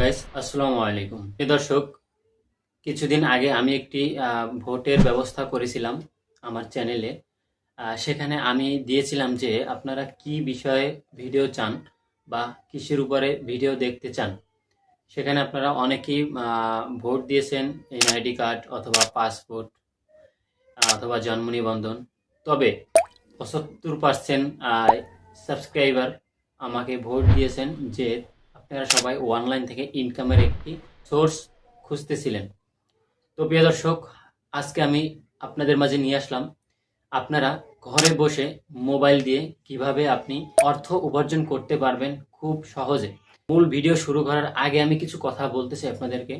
Guys আসসালামু আলাইকুম। প্রিয় দর্শক, কিছুদিন আগে আমি একটি ভোটের ব্যবস্থা করেছিলাম আমার চ্যানেলে। সেখানে আমি দিয়েছিলাম যে আপনারা কি বিষয়ে ভিডিও চান বা কিসের উপরে ভিডিও দেখতে চান, সেখানে আপনারা অনেকেই ভোট দিয়েছেন এনআইডি কার্ড অথবা পাসপোর্ট অথবা জন্ম নিবন্ধন। তবে পঁচাত্তর পার্সেন্ট সাবস্ক্রাইবার আমাকে ভোট দিয়েছেন যে আপনারা সবাই অনলাইন থেকে ইনকামের একটি সোর্স খুঁজতেছিলেন। তো প্রিয় দর্শক, আজকে আমি আপনাদের মাঝে নিয়ে আসলাম। আপনারা ঘরে বসে মোবাইল দিয়ে কীভাবে আপনি অর্থ উপার্জন করতে পারবেন খুব সহজে। মূল ভিডিও শুরু করার আগে আমি কিছু কথা বলতে চাই আপনাদেরকে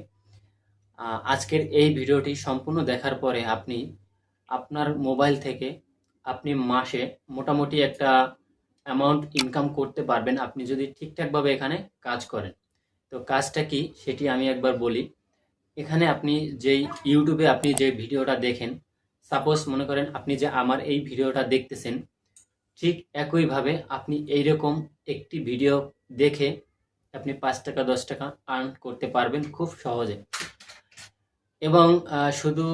আজকের এই ভিডিওটি সম্পূর্ণ দেখার পরে আপনি আপনার মোবাইল থেকে আপনি মাসে মোটামুটি একটা অ্যামাউন্ট ইনকাম করতে পারবেন আপনি যদি ঠিকঠাকভাবে এখানে কাজ করেন। তো কাজটা কি? সেটি আমি একবার বলি। এখানে আপনি যেই ইউটিউবে আপনি যে ভিডিওটা দেখেন সাপোজ মনে করেন আপনি যে আমার এই ভিডিওটা দেখতেছেন, ঠিক একইভাবে আপনি এইরকম একটি ভিডিও দেখে আপনি পাঁচ টাকা, দশ টাকা আর্ন করতে পারবেন খুব সহজে। এবং শুধু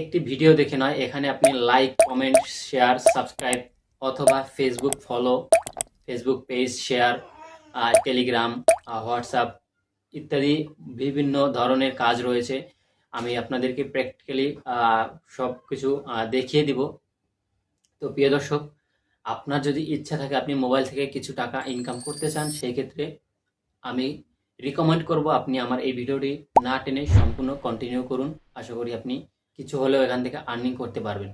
একটি ভিডিও দেখে নয়, এখানে আপনি লাইক কমেন্ট শেয়ার সাবস্ক্রাইব অথবা Facebook follow Facebook page share Telegram WhatsApp ইত্যাদি বিভিন্ন ধরনের কাজ রয়েছে। আমি আপনাদেরকে প্র্যাকটিক্যালি সব কিছু দেখিয়ে দিব। তো প্রিয় দর্শক, আপনার যদি ইচ্ছা থাকে আপনি মোবাইল থেকে কিছু টাকা ইনকাম করতে চান সেই ক্ষেত্রে আমি রিকমেন্ড করব আপনি আমার এই ভিডিওটি না টেনে সম্পূর্ণ কন্টিনিউ করুন। আশা করি আপনি কিছু হলেও এখান থেকে আর্নিং করতে পারবেন।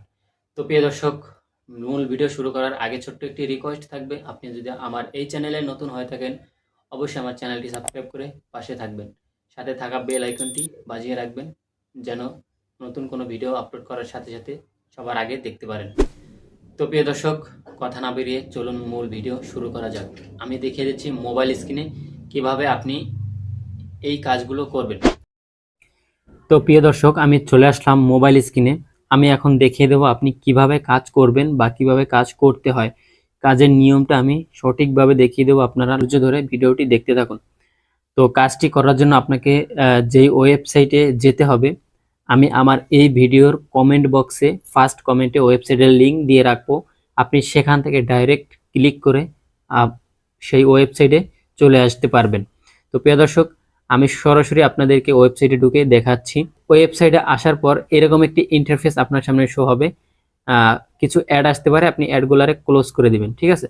তো প্রিয় দর্শক মূল ভিডিও শুরু করার আগে ছোট্ট একটি রিকোয়েস্ট থাকবে। আপনি যদি আমার এই চ্যানেলে নতুন হয়ে থাকেন, অবশ্যই আমার চ্যানেলটি সাবস্ক্রাইব করে পাশে থাকবেন। সাথে থাকা বেল আইকনটি বাজিয়ে রাখবেন, যেন নতুন কোনো ভিডিও আপলোড করার সাথে সাথে সবার আগে দেখতে পারেন। তো প্রিয় দর্শক, কথা না বেরিয়ে চলুন মূল ভিডিও শুরু করা যাক। আমি দেখিয়ে দিচ্ছি মোবাইল স্ক্রিনে কীভাবে আপনি এই কাজগুলো করবেন। তো প্রিয় দর্শক, আমি চলে আসলাম মোবাইল স্ক্রিনে আমি এখন দেখিয়ে দেবো আপনি কীভাবে কাজ করবেন বা কীভাবে কাজ করতে হয়। কাজের নিয়মটা আমি সঠিকভাবে দেখিয়ে দেবো আপনারা ধৈর্য ধরে ভিডিওটি দেখতে থাকুন। তো কাজটি করার জন্য আপনাকে যেই ওয়েবসাইটে যেতে হবে, আমি আমার এই ভিডিওর কমেন্ট বক্সে ফার্স্ট কমেন্টে ওয়েবসাইটের লিংক দিয়ে রাখব। আপনি সেখান থেকে ডাইরেক্ট ক্লিক করে সেই ওয়েবসাইটে চলে আসতে পারবেন। তো প্রিয় দর্শক আমি সরাসরি আপনাদেরকে ওয়েবসাইটে ঢুকে দেখাচ্ছি। ওয়েবসাইটে আসার পর এরকম একটি ইন্টারফেস আপনার সামনে শো হবে। কিছু অ্যাড আসতে পারে, আপনি অ্যাডগুলারে ক্লোজ করে দিবেন, ঠিক আছে?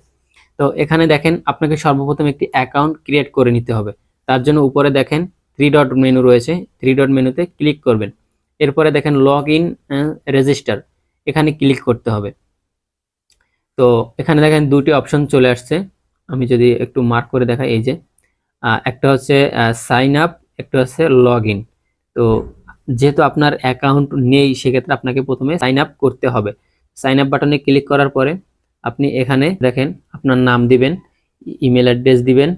তো এখানে দেখেন, আপনাকে সর্বপ্রথম একটি অ্যাকাউন্ট ক্রিয়েট করে নিতে হবে। তার জন্য উপরে দেখেন থ্রি ডট মেনু রয়েছে। থ্রি ডট মেনুতে ক্লিক করবেন। এরপরে দেখেন লগ ইন রেজিস্টার এখানে ক্লিক করতে হবে। তো এখানে দেখেন, দুটি অপশন চলে আসছে। আমি যদি একটু মার্ক করে দেখাই, এই যে একটা হচ্ছে সাইন আপ একটা হচ্ছে লগ ইন তো যেহেতু আপনার অ্যাকাউন্ট নেই, সেক্ষেত্রে আপনাকে প্রথমে সাইন আপ করতে হবে। সাইন আপ বাটনে ক্লিক করার পরে আপনি এখানে দেখেন, আপনার নাম দিবেন ইমেল অ্যাড্রেস দিবেন,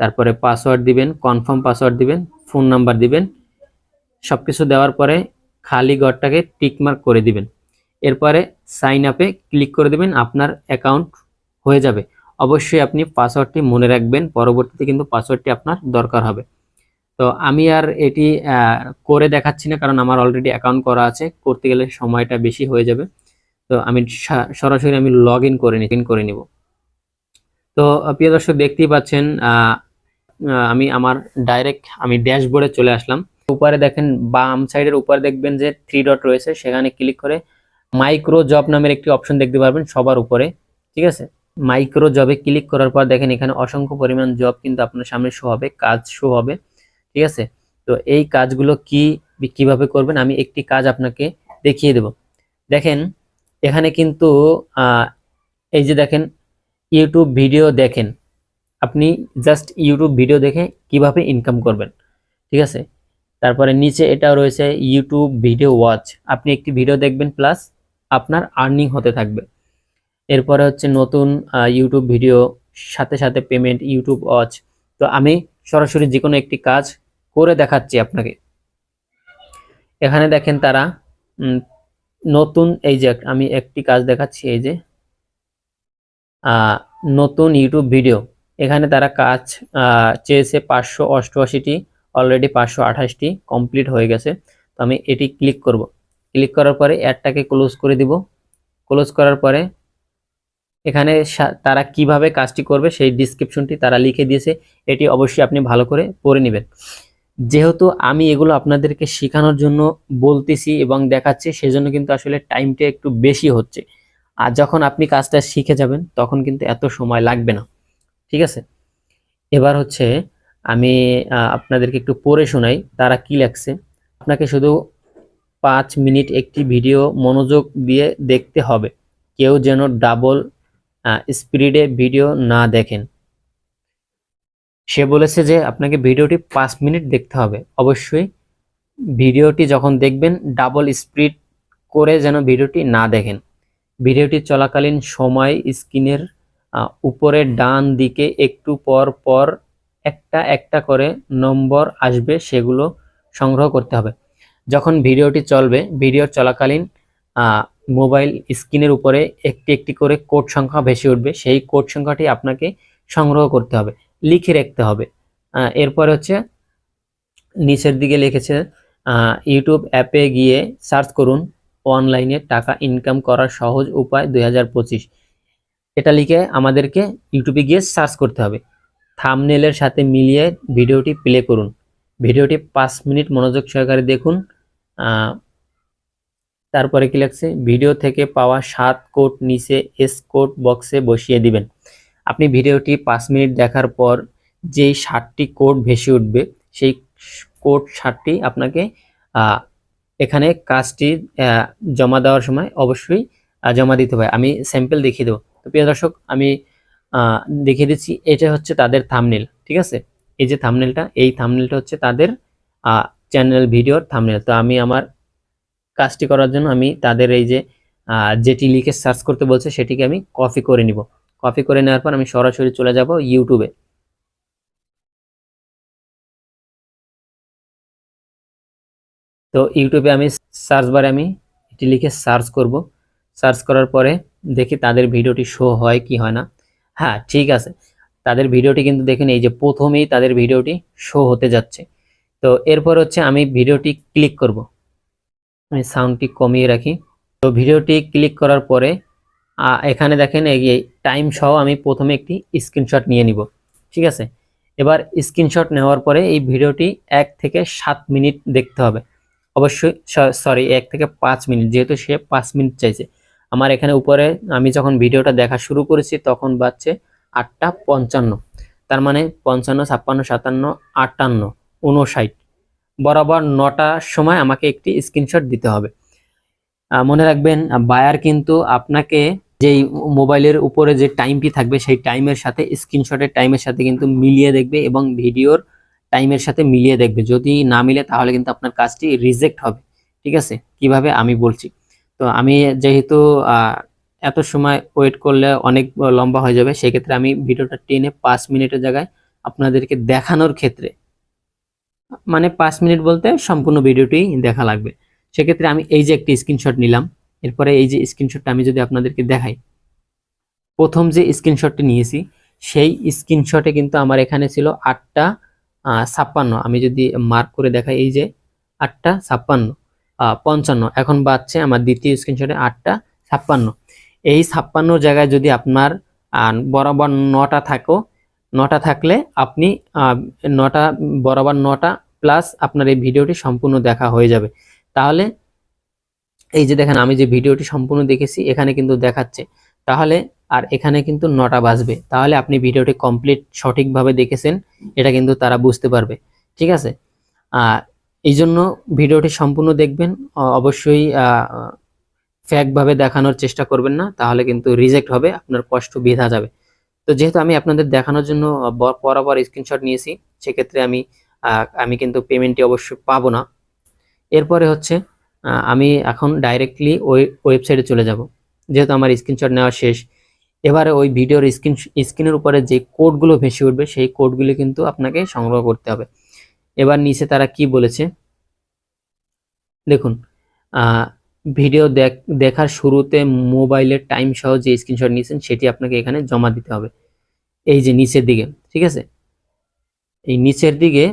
তারপরে পাসওয়ার্ড দিবেন কনফার্ম পাসওয়ার্ড দিবেন ফোন নাম্বার দিবেন। সব কিছু দেওয়ার পরে খালি ঘরটাকে টিকমার্ক করে দিবেন। এরপরে সাইন আপে ক্লিক করে দিবেন, আপনার অ্যাকাউন্ট হয়ে যাবে। অবশ্যই আপনি পাসওয়ার্ডটি মনে রাখবেন, পরবর্তীতে কিন্তু পাসওয়ার্ডটি আপনার দরকার হবে। তো আমি আর এটি করে দেখাচ্ছি না, কারণ আমার অলরেডি অ্যাকাউন্ট করা আছে, করতে গেলে সময়টা বেশি হয়ে যাবে। তো আমি সরাসরি আমি লগ ইন করে নিন করে নিব। তো প্রিয় দর্শক, দেখতেই পাচ্ছেন আমি আমার ডাইরেক্ট আমি ড্যাশবোর্ডে চলে আসলাম। উপরে দেখেন, বাম সাইডের উপরে দেখবেন যে থ্রি ডট রয়েছে, সেখানে ক্লিক করে মাইক্রো জব নামের একটি অপশন দেখতে পারবেন সবার উপরে, ঠিক আছে? মাইক্রো জবে ক্লিক করার পর দেখেন এখানে অসংখ্য পরিমাণ জব কিন্তু আপনার সামনে শো হবে, কাজ শো হবে, ঠিক আছে? তো এই কাজগুলো কি, কীভাবে করবেন? আমি একটি কাজ আপনাকে দেখিয়ে দেব। দেখেন, এখানে কিন্তু এই যে দেখেন ইউটিউব ভিডিও দেখেন। আপনি জাস্ট ইউটিউব ভিডিও দেখে কীভাবে ইনকাম করবেন, ঠিক আছে? তারপরে নিচে এটা রয়েছে ইউটিউব ভিডিও ওয়াচ আপনি একটি ভিডিও দেখবেন প্লাস আপনার আর্নিং হতে থাকবে। এরপরে হচ্ছে নতুন ইউটিউব ভিডিও সাথে সাথে পেমেন্ট ইউটিউব ওয়াচ তো আমি সরাসরি যে কোনো একটি কাজ করে দেখাচ্ছি আপনাকে। এখানে দেখেন তারা নতুন, এই যে আমি একটি কাজ দেখাচ্ছি, এই যে নতুন ইউটিউব ভিডিও এখানে তারা কাজ চেয়েছে পাঁচশো অষ্টআশিটি অলরেডি পাঁচশো আঠাশটি কমপ্লিট হয়ে গেছে। তো আমি এটি ক্লিক করব। ক্লিক করার পরে অ্যাডটাকে ক্লোজ করে দিব। ক্লোজ করার পরে এখানে তারা কীভাবে কাজটি করবে সেই ডিসক্রিপশনটি তারা লিখে দিয়েছে। এটি অবশ্যই আপনি ভালো করে পড়ে নেবেন। যেহেতু আমি এগুলো আপনাদেরকে শেখানোর জন্য বলতেছি এবং দেখাচ্ছি, সেজন্য কিন্তু আসলে টাইমটা একটু বেশি হচ্ছে। আর যখন আপনি কাজটা শিখে যাবেন, তখন কিন্তু এত সময় লাগবে না। ঠিক আছে? এবার হচ্ছে আমি আপনাদেরকে একটু পড়ে শোনাই, তারা কি লেখছে। আপনাকে শুধু পাঁচ মিনিট একটি ভিডিও মনোযোগ দিয়ে দেখতে হবে। কেউ যেন ডাবল স্পিডে ভিডিও না দেখেন। সে বলেছে যে আপনাকে ভিডিওটি পাঁচ মিনিট দেখতে হবে। অবশ্যই ভিডিওটি যখন দেখবেন ডাবল স্পিড করে যেন ভিডিওটি না দেখেন। ভিডিওটি চলাকালীন সময় স্ক্রিনের উপরে ডান দিকে একটু পর পর একটা একটা করে নম্বর আসবে, সেগুলো সংগ্রহ করতে হবে। যখন ভিডিওটি চলবে ভিডিও চলাকালীন মোবাইল স্ক্রিনের উপরে একটি একটি করে কোড সংখ্যা ভেসে উঠবে। সেই কোড সংখ্যাটি আপনাকে সংগ্রহ করতে হবে, লিখে রাখতে হবে। এরপরে হচ্ছে নিচের দিকে লিখেছে ইউটিউব অ্যাপে গিয়ে সার্চ করুন, অনলাইনে টাকা ইনকাম করার সহজ উপায় দু হাজার পঁচিশ। এটা লিখে আমাদেরকে ইউটিউবে গিয়ে সার্চ করতে হবে। থামনেলের সাথে মিলিয়ে ভিডিওটি প্লে করুন। ভিডিওটি পাঁচ মিনিট মনোযোগ সহকারে দেখুন। তারপরে কি লাগছে ভিডিও থেকে পাওয়া সাত কোড নিচে এস কোড বক্সে বসিয়ে দিবেন। আপনি ভিডিওটি পাঁচ মিনিট দেখার পর যেই ষাটটি কোড ভেসে উঠবে, সেই কোড ষাটটি আপনাকে এখানে কাজটি জমা দেওয়ার সময় অবশ্যই জমা দিতে হয় আমি স্যাম্পল দেখিয়ে দেবো। তো প্রিয় দর্শক, আমি দেখিয়ে দিচ্ছি, এটা হচ্ছে তাদের থামনেল ঠিক আছে? এই যে থামনেলটা এই থামনেলটা হচ্ছে তাদের চ্যানেল ভিডিওর থামনেল তো আমি আমার কাজটি করার জন্য আমি তাদের এই যে যেটি লিখে সার্চ করতে বলছে সেটিকে আমি কপি করে নিব। কপি করে নেওয়ার পর আমি সরাসরি চলে যাব ইউটিউবে তো ইউটিউবে আমি সার্চ বারে আমি এটি লিখে সার্চ করব। সার্চ করার পরে দেখি তাদের ভিডিওটি শো হয় কি হয় না। হ্যাঁ ঠিক আছে। তাদের ভিডিওটি কিন্তু দেখেন, এই যে প্রথমেই তাদের ভিডিওটি শো হতে যাচ্ছে। তো এরপর হচ্ছে আমি ভিডিওটি ক্লিক করব। আমি সাউন্ডটি কমিয়ে রাখি। তো ভিডিওটি ক্লিক করার পরে এখানে দেখেন এই টাইম সহ আমি প্রথমে একটি স্ক্রিনশট নিয়ে নিব। ঠিক আছে? এবার স্ক্রিনশট নেওয়ার পরে এই ভিডিওটি এক থেকে সাত মিনিট দেখতে হবে। অবশ্যই সরি এক থেকে পাঁচ মিনিট, যেহেতু সে পাঁচ মিনিট চাইছে। আমার এখানে উপরে আমি যখন ভিডিওটা দেখা শুরু করেছি, তখন বাজছে আটটা পঞ্চান্ন। তার মানে পঞ্চান্ন, ছাপ্পান্ন, সাতান্ন, আটান্ন উনষাট বরাবর নটার সময় আমাকে একটি স্ক্রিনশট দিতে হবে। মনে রাখবেন বায়ার কিন্তু আপনাকে যেই মোবাইলের উপরে যে টাইমটি থাকবে, সেই টাইমের সাথে স্ক্রিনশটের টাইমের সাথে কিন্তু মিলিয়ে দেখবে এবং ভিডিওর টাইমের সাথে মিলিয়ে দেখবে। যদি না মিলে, তাহলে কিন্তু আপনার কাজটি রিজেক্ট হবে। ঠিক আছে? কীভাবে? আমি বলছি। তো আমি যেহেতু এত সময় ওয়েট করলে অনেক লম্বা হয়ে যাবে, সেক্ষেত্রে আমি ভিডিওটা টেনে পাঁচ মিনিটের জায়গায় আপনাদেরকে দেখানোর ক্ষেত্রে মানে পাঁচ মিনিট বলতে সম্পূর্ণ ভিডিওটি দেখা লাগবে। সেক্ষেত্রে আমি এই যে একটি স্ক্রিনশট নিলাম, এরপরে এই যে স্ক্রিনশটটা আমি যদি আপনাদেরকে দেখাই, প্রথম যে স্ক্রিনশটটি নিয়েছি, সেই স্ক্রিনশটে কিন্তু আমার এখানে ছিল আটটা ছাপ্পান্ন। আমি যদি মার্ক করে দেখাই এই যে আটটা, ছাপ্পান্ন পঞ্চান্ন। এখন বাজছে আমার দ্বিতীয় স্ক্রিনশটে আটটা, ছাপ্পান্ন। এই ছাপ্পান্ন জায়গায় যদি আপনার বরাবর নটা থাকো, নটা থাকলে আপনি নটা, বরাবর নটা প্লাস আপনার এই ভিডিওটি সম্পূর্ণ দেখা হয়ে যাবে। তাহলে এই যে দেখেন আমি যে ভিডিওটি সম্পূর্ণ দেখেছি এখানে কিন্তু দেখাচ্ছে। তাহলে আর এখানে কিন্তু নটা বাজবে। তাহলে আপনি ভিডিওটি কমপ্লিট সঠিকভাবে দেখেছেন এটা কিন্তু তারা বুঝতে পারবে। ঠিক আছে? আহ, এই জন্য ভিডিওটি সম্পূর্ণ দেখবেন। অবশ্যই ফ্যাকভাবে দেখানোর চেষ্টা করবেন না তাহলে কিন্তু রিজেক্ট হবে আপনার কষ্ট বৃথা যাবে। তো যেহেতু আমি আপনাদের দেখানোর জন্য বরাবর স্ক্রিনশট নিয়েছি সেক্ষেত্রে আমি আমি কিন্তু পেমেন্টটি অবশ্যই পাবো না। এরপরে হচ্ছে আমি এখন ডাইরেক্টলি ওই ওয়েবসাইটে চলে যাব। যেহেতু আমার স্ক্রিনশট নেওয়া শেষ, এবারে ওই ভিডিওর স্ক্রিন স্ক্রিনের উপরে যে কোডগুলো ভেসে উঠবে, সেই কোডগুলো কিন্তু আপনাকে সংগ্রহ করতে হবে। এবার নিচে তারা কি বলেছে? দেখুন ভিডিও দেখ, দেখার শুরুতে মোবাইলের টাইম সহ যে স্ক্রিনশট নিয়েছেন, সেটি আপনাকে এখানে জমা দিতে হবে। এই যে নিচের দিকে, ঠিক আছে? এই নিচের দিকে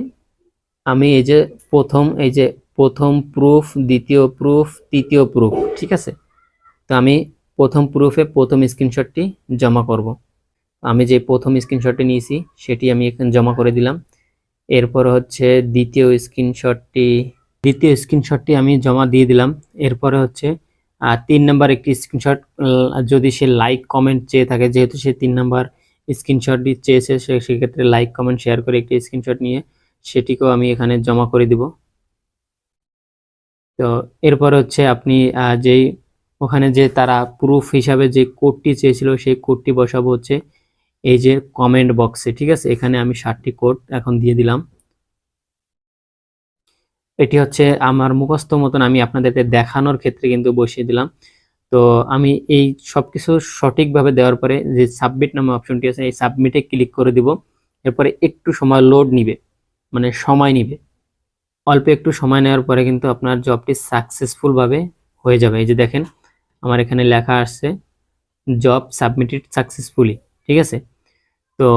আমি এই যে প্রথম, এই যে প্রথম প্রুফ দ্বিতীয় প্রুফ তৃতীয় প্রুফ ঠিক আছে? তো আমি প্রথম প্রুফে প্রথম স্ক্রিনশটটি জমা করব। আমি যে প্রথম স্ক্রিনশটটি নিয়েছি, সেটি আমি এখানে জমা করে দিলাম। এরপর হচ্ছে দ্বিতীয় স্ক্রিনশটটি দ্বিতীয় স্ক্রিনশটটি আমি জমা দিয়ে দিলাম। এরপরে হচ্ছে তিন নাম্বার একটি স্ক্রিনশট যদি সে লাইক কমেন্ট চেয়ে থাকে, যেহেতু সে তিন নাম্বার স্ক্রিনশটটি চেয়েছে, সে, সেক্ষেত্রে লাইক কমেন্ট শেয়ার করে একটি স্ক্রিনশট নিয়ে সেটিকেও আমি এখানে জমা করে দিব। তো এরপর হচ্ছে আপনি যেই ওখানে যে তারা প্রুফ হিসাবে যে কোডটি চেয়েছিল, সেই কোডটি বসাবো হচ্ছে এই যে কমেন্ট বক্সে ঠিক আছে? এখানে আমি ষাটটি কোড এখন দিয়ে দিলাম। এটি হচ্ছে আমার মুখস্থ মতন আমি আপনাদেরকে দেখানোর ক্ষেত্রে কিন্তু বসিয়ে দিলাম। তো আমি এই সব কিছু সঠিকভাবে দেওয়ার পরে যে সাবমিট নামে অপশনটি আছে, এই সাবমিটে ক্লিক করে দিব। এরপরে একটু সময় লোড নিবে। মানে সময় নিবে। অল্প একটু সময় নেওয়ার পরে কিন্তু আপনার জবটি সাকসেসফুলভাবে হয়ে যাবে। এই যে দেখেন, আমার এখানে লেখা আসছে জব সাবমিটেড সাকসেসফুলি ঠিক আছে? তো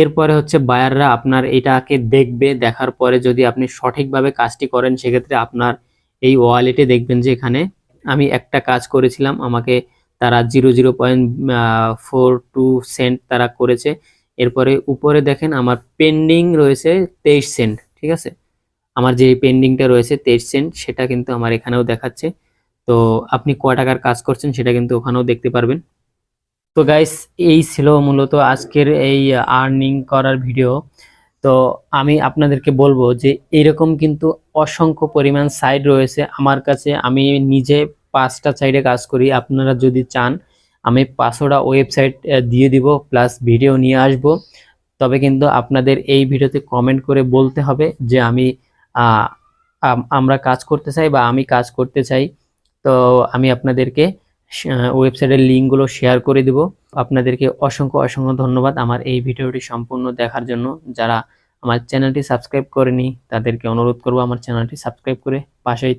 এরপরে হচ্ছে বায়াররা আপনার এটাকে দেখবে, দেখার পরে যদি আপনি সঠিকভাবে কাজটি করেন, সেক্ষেত্রে আপনার এই ওয়ালেটে দেখবেন যে এখানে আমি একটা কাজ করেছিলাম, আমাকে তারা zero zero point four two cent তারা করেছে। এরপরে উপরে দেখেন আমার পেন্ডিং রয়েছে তেইশ সেন্ট ঠিক আছে? আমার যে পেন্ডিংটা রয়েছে তেইশ সেন্ট সেটা কিন্তু আমার এখানেও দেখাচ্ছে। তো আপনি ক টাকার কাজ করছেন সেটা কিন্তু ওখানেও দেখতে পারবেন। তো গাইস এই ছিল মূলত আজকের এই আর্নিং করার ভিডিও তো আমি আপনাদেরকে বলব যে এরকম কিন্তু অসংখ্য পরিমাণ সাইট রয়েছে। আমার কাছে আমি নিজে পাঁচটা সাইডে কাজ করি। আপনারা যদি চান আমি পাঁচশোটা ওয়েবসাইট দিয়ে দিব প্লাস ভিডিও নিয়ে আসব। তবে কিন্তু আপনাদের এই ভিডিওতে কমেন্ট করে বলতে হবে যে আমি আমরা কাজ করতে চাই বা আমি কাজ করতে চাই। তো আমি আপনাদেরকে ওয়েবসাইটের লিঙ্কগুলো শেয়ার করে দিব। আপনাদেরকে অসংখ্য অসংখ্য ধন্যবাদ আমার এই ভিডিওটি সম্পূর্ণ দেখার জন্য। যারা আমার চ্যানেলটি সাবস্ক্রাইব করেনি, তাদেরকে অনুরোধ করব আমার চ্যানেলটি সাবস্ক্রাইব করে পাশেই থাকুন